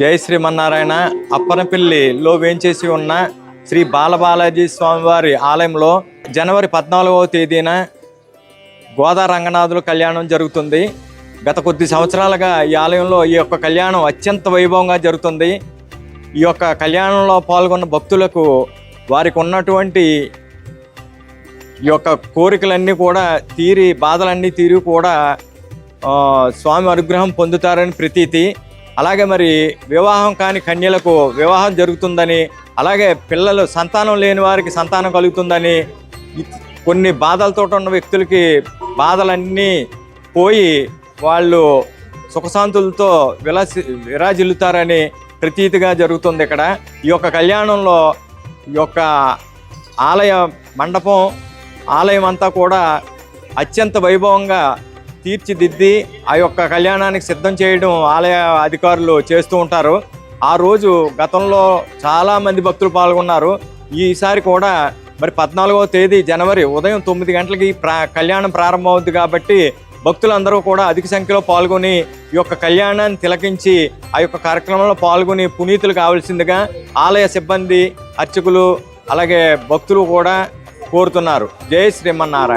జై శ్రీమన్నారాయణ. అప్పనపల్లిలో వేంచేసి ఉన్న శ్రీ బాలబాలాజీ స్వామివారి ఆలయంలో జనవరి పద్నాలుగవ తేదీన గోదా రంగనాథుల కళ్యాణం జరుగుతుంది. గత కొద్ది సంవత్సరాలుగా ఈ ఆలయంలో ఈ యొక్క కళ్యాణం అత్యంత వైభవంగా జరుగుతుంది. ఈ యొక్క కళ్యాణంలో పాల్గొన్న భక్తులకు వారికి ఉన్నటువంటి ఈ యొక్క కోరికలన్నీ కూడా తీరి బాధలన్నీ తీరి కూడా స్వామి అనుగ్రహం పొందుతారని ప్రతీతి. అలాగే మరి వివాహం కాని కన్యలకు వివాహం జరుగుతుందని అలాగే పిల్లలు సంతానం లేని వారికి సంతానం కలుగుతుందని కొన్ని బాధలతో ఉన్న వ్యక్తులకి బాధలన్నీ పోయి వాళ్ళు సుఖశాంతులతో విలాసి విరాజిల్లుతారని ప్రతీతిగా జరుగుతుంది ఇక్కడ. ఈ యొక్క కళ్యాణంలో ఈ యొక్క ఆలయ మండపం ఆలయం అంతా కూడా అత్యంత వైభవంగా తీర్చిదిద్ది ఆ యొక్క కళ్యాణానికి సిద్ధం చేయడం ఆలయ అధికారులు చేస్తూ ఉంటారు. ఆ రోజు గతంలో చాలామంది భక్తులు పాల్గొన్నారు. ఈసారి కూడా మరి పద్నాలుగవ తేదీ జనవరి ఉదయం తొమ్మిది గంటలకి ప్రా కళ్యాణం ప్రారంభమవుద్ది కాబట్టి భక్తులందరూ కూడా అధిక సంఖ్యలో పాల్గొని ఈ యొక్క కళ్యాణాన్ని తిలకించి ఆ యొక్క కార్యక్రమంలో పాల్గొని పునీతులు కావాల్సిందిగా ఆలయ సిబ్బంది అర్చకులు అలాగే భక్తులు కూడా కోరుతున్నారు. జై శ్రీమన్నారాయణ.